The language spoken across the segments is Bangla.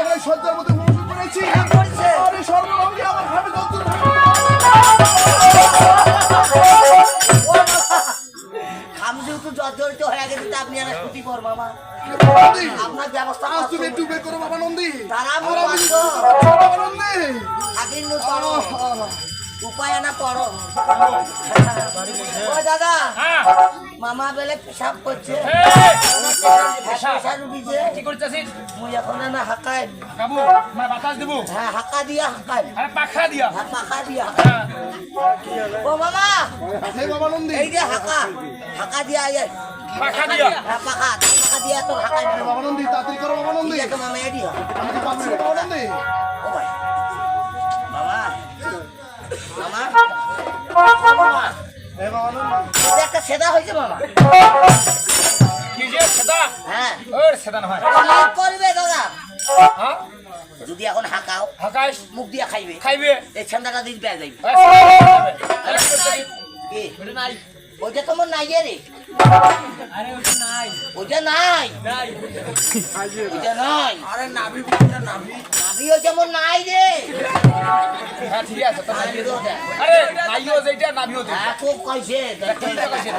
টাকায় সজ্জার মধ্যে মজুর করেছি। আরে সর্বভঙ্গে আমার ভাবে আপনার ব্যবস্থা তুমি একটু বের উপায় আনা পড়ো। হ্যাঁ, দাদা হ্যাঁ। মামা বেলে পেশাব করছে। কি করতেছিস? মুই এখন না হাকাই। কাবু মানে বাতাস দেবো? হ্যাঁ হাকা দিয়া হাকাই। আরে পাখা দিয়া। হ্যাঁ পাখা দিয়া। হ্যাঁ। ও মামা! হে বাবা নন্দী এই যে হাকা। হাকা দিয়া পাখা দিয়া। হ্যাঁ পাখা। পাখা দিয়া তো হাকাই। হে বাবা তাড়াতাড়ি করো বাবা নন্দী ঠিক মামা এডি আমি কি পাচ্ছি না বাবা ও ভাই। মামা। মামা। মামা। হে বাবা নন্দী এটা একটা সেদা হয়েছে মামা কি যে সেদা? হ্যাঁ। ওর সেদা নহয় কি করবে দাদা। হ্যাঁ? যদি এখন হাঁকাও হাকাইস? মুখ দিয়া খাইবে। খাইবে। এই ছেন্দাটা দিন পেয়ে যাইবে। ওইটা তোমার নাই রে। আরে ওটা নাই। ওইটা নাই। নাই। ওইটা নাই। আরে নাভি নাভি। নাভিও যেমন নাই রে। হ্যাঁ ঠিক আছে। আরে নাইও যেটা নাভিও যেটা হ্যাঁ, খুব কইছে ঠিক আছে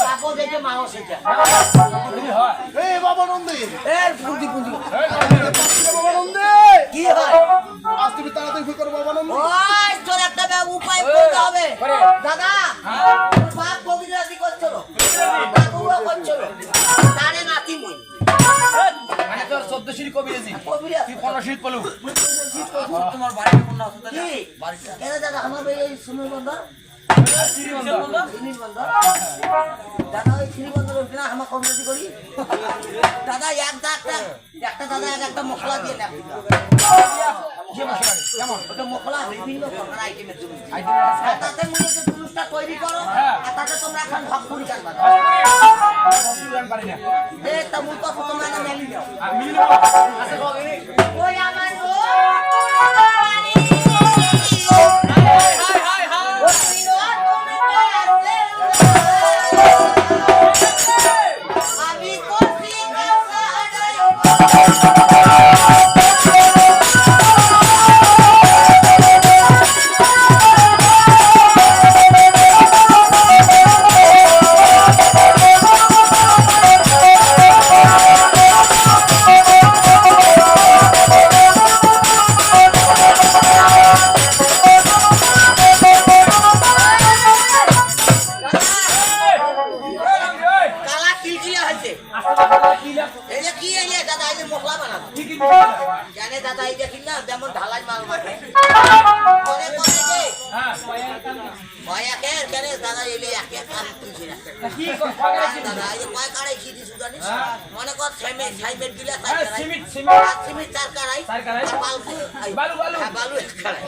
বাপও দেখে মাও সেটা যদি বাবা নন্দী এই নাভি। পাচ্ছি না বাবা নন্দী কি হয়? আজ তুমি তাড়াতাড়ি বের করো বাবা নন্দী ওই তোর একটা উপায় করতে হবে। দাদা বাপ কবিরাজি করছিল। বাবুও করছিল। তারে মানে তোর কবি রেজি তুই পনেরো সিঁড়ি পলু। তোমার বাড়িতে কোন অসুবিধা দাদা আমার এই সুনীল বন্ধ দাদা ওই না আমার কবিরাজি করি? দাদা একটা একটা একটা দাদা এক একটা মশলা দিয়ে দেখ কেমন? ওটা মশলা বিভিন্ন প্রকার আইটেমের জন্য। আর তাতে জুলুসটা তৈরি করো হ্যাঁ। আর তাতে তোমরা এখন কাটবা। অসুবিধা পারি না এ তেমন কথা তোমরা না মেলি যাও আর মিলি যে কি যে দাদা এই মশলা বানাবো জানে দাদা এই যে কিনা যেমন ঢালাই মাল মাঠে পরে পরে যে? ভয় একে কেন দাদা এলে একে কাম তুলছি না। দাদা এই কয় কাড়াই কি দিছু মনে কর সেমে সাইমেট দিলে তার হ্যাঁ, কাড়াই সিমেন্ট, সিমেন্ট। চার কাড়াই। বালু বালু, বালু। হ্যাঁ বালু এক কাড়াই।